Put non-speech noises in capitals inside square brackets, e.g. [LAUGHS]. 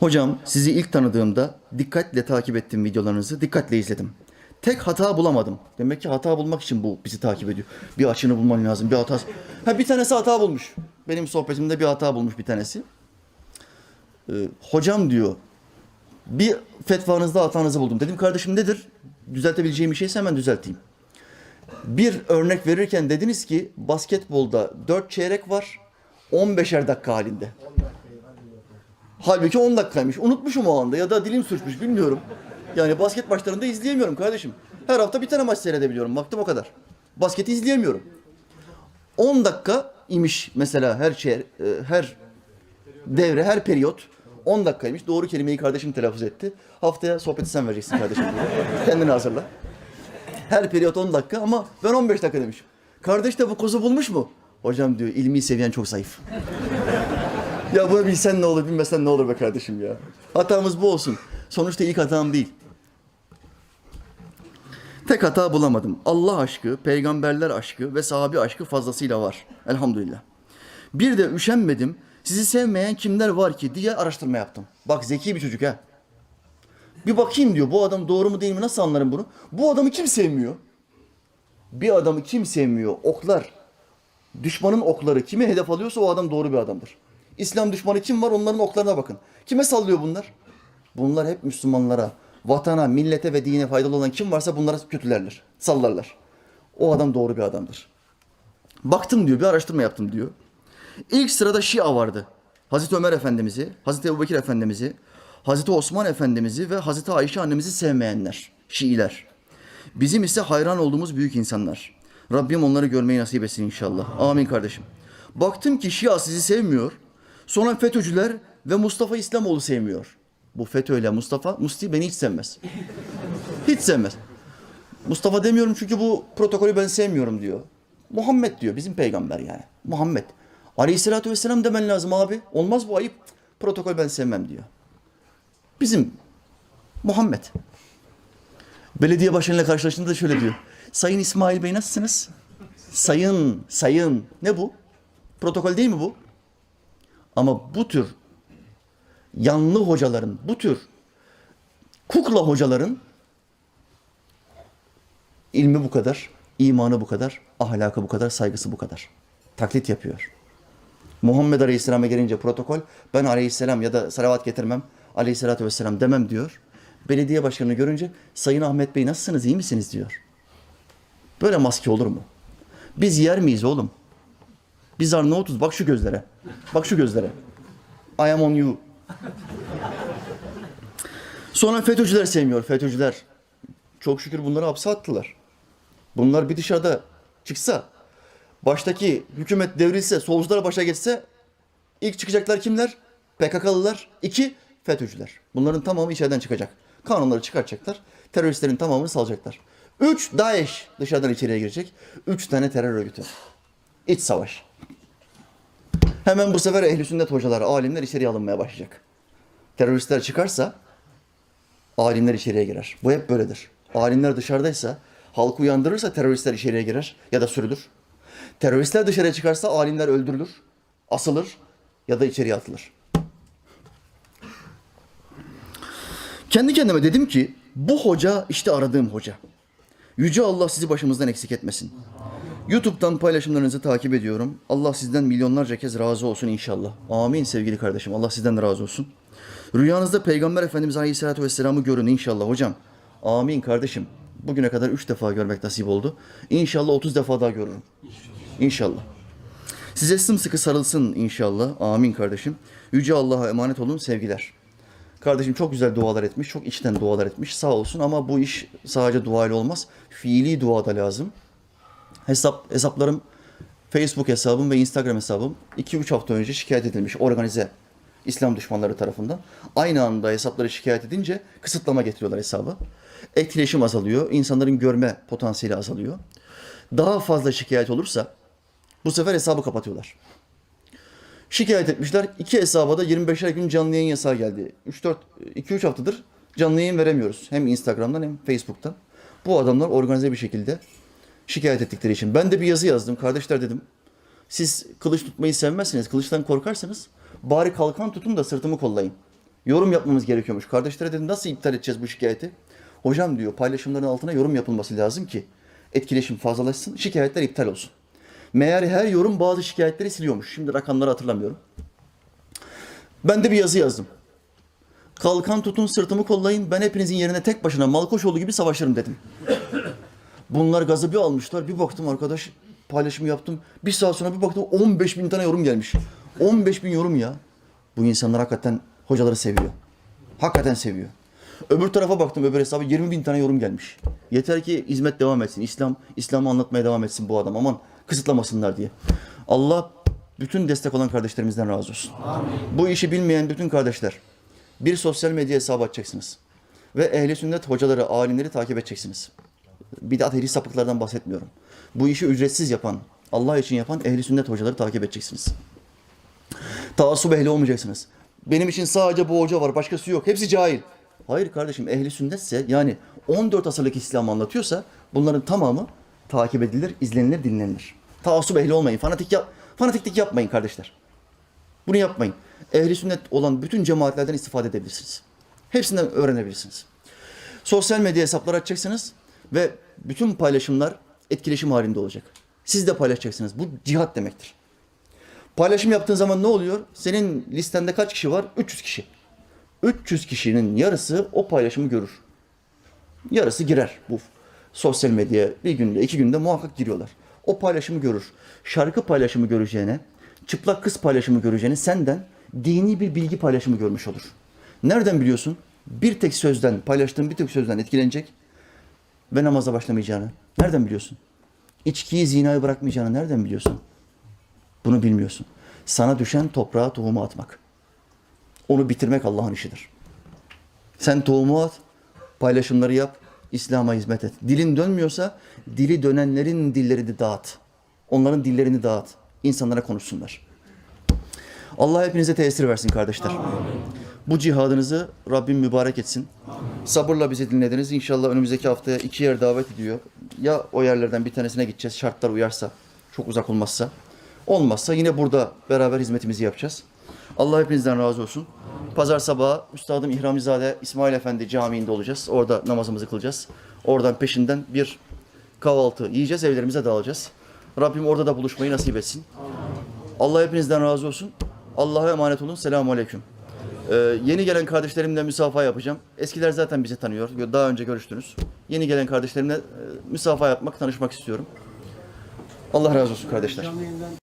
Hocam sizi ilk tanıdığımda dikkatle takip ettiğim videolarınızı dikkatle izledim. Tek hata bulamadım. Demek ki hata bulmak için bu bizi takip ediyor. Bir açını bulman lazım, bir hata. Ha bir tanesi hata bulmuş. Benim sohbetimde bir hata bulmuş bir tanesi. Ee, hocam diyor, bir fetvanızda hatanızı buldum. Dedim kardeşim nedir? Düzeltebileceğim bir şeyse hemen düzelteyim. Bir örnek verirken dediniz ki basketbolda 4 çeyrek var 15'er dakika halinde. Halbuki 10 dakikaymış. Unutmuşum o anda ya da dilim sürçmüş bilmiyorum. Yani basket maçlarında izleyemiyorum kardeşim. Her hafta bir tane maç seyredebiliyorum. Baktım o kadar. Basketi izleyemiyorum. 10 dakika imiş mesela her şey, her devre, her periyot 10 dakikaymış. Doğru kelimeyi kardeşim telaffuz etti. Haftaya sohbeti sen vereceksin kardeşim. [LAUGHS] Kendini hazırla. Her periyot 10 dakika ama ben 15 dakika demişim. Kardeş de bu kozu bulmuş mu? Hocam diyor ilmi seviyen çok zayıf. Ya bunu bilsen ne olur bilmesen ne olur be kardeşim ya. Hatamız bu olsun. Sonuçta ilk hatam değil. Tek hata bulamadım. Allah aşkı, peygamberler aşkı ve sahabi aşkı fazlasıyla var. Elhamdülillah. Bir de üşenmedim. Sizi sevmeyen kimler var ki diye araştırma yaptım. Bak zeki bir çocuk ha. Bir bakayım diyor bu adam doğru mu değil mi nasıl anlarım bunu? Bu adamı kim sevmiyor? Bir adamı kim sevmiyor? Oklar. Düşmanın okları kime hedef alıyorsa o adam doğru bir adamdır. İslam düşmanı kim var onların oklarına bakın. Kime sallıyor bunlar? Bunlar hep Müslümanlara, vatana, millete ve dine faydalı olan kim varsa bunlara kötülerler, sallarlar. O adam doğru bir adamdır. Baktım diyor, bir araştırma yaptım diyor. İlk sırada Şia vardı. Hazreti Ömer Efendimiz'i, Hazreti Ebubekir Efendimiz'i, Hazreti Osman Efendimiz'i ve Hazreti Ayşe annemizi sevmeyenler, Şiiler. Bizim ise hayran olduğumuz büyük insanlar. Rabbim onları görmeyi nasip etsin inşallah. Amin kardeşim. Baktım ki Şia sizi sevmiyor. Sonra FETÖ'cüler ve Mustafa İslamoğlu sevmiyor. Bu FETÖ ile Mustafa, Musti beni hiç sevmez. Hiç sevmez. Mustafa demiyorum çünkü bu protokolü ben sevmiyorum diyor. Muhammed diyor bizim peygamber yani. Muhammed. Aleyhissalatü vesselam demen lazım abi. Olmaz bu ayıp. Protokol ben sevmem diyor. Bizim Muhammed. Belediye başkanıyla karşılaştığında da şöyle diyor. Sayın İsmail Bey nasılsınız? Sayın, sayın. Ne bu? Protokol değil mi bu? Ama bu tür yanlı hocaların, bu tür kukla hocaların ilmi bu kadar, imanı bu kadar, ahlakı bu kadar, saygısı bu kadar. Taklit yapıyor. Muhammed Aleyhisselam'a gelince protokol, ben Aleyhisselam ya da salavat getirmem, Aleyhisselatü Vesselam demem diyor. Belediye başkanını görünce, Sayın Ahmet Bey nasılsınız, iyi misiniz diyor. Böyle maske olur mu? Biz yer miyiz oğlum? Biz Arnavutuz, bak şu gözlere. Bak şu gözlere. I am on you. Sonra FETÖ'cüler sevmiyor, FETÖ'cüler. Çok şükür bunları hapse attılar. Bunlar bir dışarıda çıksa, baştaki hükümet devrilse, solcular başa geçse, ilk çıkacaklar kimler? PKK'lılar. İki, FETÖ'cüler. Bunların tamamı içeriden çıkacak. Kanunları çıkartacaklar. Teröristlerin tamamını salacaklar. Üç, DAEŞ dışarıdan içeriye girecek. Üç tane terör örgütü. İç savaş. Hemen bu sefer ehl sünnet hocalar, alimler içeriye alınmaya başlayacak. Teröristler çıkarsa alimler içeriye girer. Bu hep böyledir. Alimler dışarıdaysa, halkı uyandırırsa teröristler içeriye girer ya da sürülür. Teröristler dışarıya çıkarsa alimler öldürülür, asılır ya da içeriye atılır. Kendi kendime dedim ki bu hoca işte aradığım hoca. Yüce Allah sizi başımızdan eksik etmesin. YouTube'dan paylaşımlarınızı takip ediyorum. Allah sizden milyonlarca kez razı olsun inşallah. Amin sevgili kardeşim. Allah sizden de razı olsun. Rüyanızda Peygamber Efendimiz Aleyhisselatü Vesselam'ı görün inşallah hocam. Amin kardeşim. Bugüne kadar üç defa görmek nasip oldu. İnşallah 30 defa daha görürüm. İnşallah. Size sımsıkı sarılsın inşallah. Amin kardeşim. Yüce Allah'a emanet olun. Sevgiler. Kardeşim çok güzel dualar etmiş. Çok içten dualar etmiş. Sağ olsun ama bu iş sadece duayla olmaz. Fiili dua da lazım. Hesap hesaplarım Facebook hesabım ve Instagram hesabım 2-3 hafta önce şikayet edilmiş organize İslam düşmanları tarafından. Aynı anda hesapları şikayet edince kısıtlama getiriyorlar hesabı. Etkileşim azalıyor. insanların görme potansiyeli azalıyor. Daha fazla şikayet olursa bu sefer hesabı kapatıyorlar. Şikayet etmişler. İki hesaba da 25'er gün canlı yayın yasağı geldi. 3-4, 2-3 haftadır canlı yayın veremiyoruz. Hem Instagram'dan hem Facebook'tan. Bu adamlar organize bir şekilde şikayet ettikleri için. Ben de bir yazı yazdım. Kardeşler dedim. Siz kılıç tutmayı sevmezsiniz. Kılıçtan korkarsanız bari kalkan tutun da sırtımı kollayın. Yorum yapmamız gerekiyormuş. Kardeşlere dedim nasıl iptal edeceğiz bu şikayeti? Hocam diyor paylaşımların altına yorum yapılması lazım ki etkileşim fazlalaşsın, şikayetler iptal olsun. Meğer her yorum bazı şikayetleri siliyormuş. Şimdi rakamları hatırlamıyorum. Ben de bir yazı yazdım. Kalkan tutun sırtımı kollayın ben hepinizin yerine tek başına Malkoçoğlu gibi savaşırım dedim. Bunlar gazı bir almışlar. Bir baktım arkadaş paylaşımı yaptım. Bir saat sonra bir baktım 15 bin tane yorum gelmiş. 15 bin yorum ya. Bu insanlar hakikaten hocaları seviyor. Hakikaten seviyor. Öbür tarafa baktım öbür hesaba 20 bin tane yorum gelmiş. Yeter ki hizmet devam etsin. İslam, İslam'ı anlatmaya devam etsin bu adam. Aman kısıtlamasınlar diye. Allah bütün destek olan kardeşlerimizden razı olsun. Bu işi bilmeyen bütün kardeşler bir sosyal medya hesabı açacaksınız. Ve ehli sünnet hocaları, alimleri takip edeceksiniz. Bidat ehli sapıklardan bahsetmiyorum. Bu işi ücretsiz yapan, Allah için yapan ehli sünnet hocaları takip edeceksiniz. Taassup ehli olmayacaksınız. Benim için sadece bu hoca var, başkası yok. Hepsi cahil. Hayır kardeşim, ehli sünnetse yani 14 asırlık İslam anlatıyorsa bunların tamamı takip edilir, izlenilir, dinlenilir. Taassup ehli olmayın, fanatik yap, fanatiklik yapmayın kardeşler. Bunu yapmayın. Ehli sünnet olan bütün cemaatlerden istifade edebilirsiniz. Hepsinden öğrenebilirsiniz. Sosyal medya hesapları açacaksınız ve bütün paylaşımlar etkileşim halinde olacak. Siz de paylaşacaksınız. Bu cihat demektir. Paylaşım yaptığın zaman ne oluyor? Senin listende kaç kişi var? 300 kişi. 300 kişinin yarısı o paylaşımı görür. Yarısı girer bu sosyal medyaya bir günde, iki günde muhakkak giriyorlar. O paylaşımı görür. Şarkı paylaşımı göreceğine, çıplak kız paylaşımı göreceğine senden dini bir bilgi paylaşımı görmüş olur. Nereden biliyorsun? Bir tek sözden, paylaştığın bir tek sözden etkilenecek ve namaza başlamayacağını. Nereden biliyorsun? İçkiyi, zinayı bırakmayacağını nereden biliyorsun? Bunu bilmiyorsun. Sana düşen toprağa tohumu atmak. Onu bitirmek Allah'ın işidir. Sen tohumu at, paylaşımları yap, İslam'a hizmet et. Dilin dönmüyorsa dili dönenlerin dillerini dağıt. Onların dillerini dağıt. İnsanlara konuşsunlar. Allah hepinize tesir versin kardeşler. Bu cihadınızı Rabbim mübarek etsin. Sabırla bizi dinlediniz. İnşallah önümüzdeki haftaya iki yer davet ediyor. Ya o yerlerden bir tanesine gideceğiz. Şartlar uyarsa, çok uzak olmazsa. Olmazsa yine burada beraber hizmetimizi yapacağız. Allah hepinizden razı olsun. Pazar sabahı Üstadım İhramizade İsmail Efendi Camii'nde olacağız. Orada namazımızı kılacağız. Oradan peşinden bir kahvaltı yiyeceğiz, evlerimize dağılacağız. Rabbim orada da buluşmayı nasip etsin. Allah hepinizden razı olsun. Allah'a emanet olun. Selamun Aleyküm. Ee, yeni gelen kardeşlerimle müsafaha yapacağım. Eskiler zaten bizi tanıyor. Daha önce görüştünüz. Yeni gelen kardeşlerimle e, müsafaha yapmak, tanışmak istiyorum. Allah razı olsun kardeşler. Canlı yayından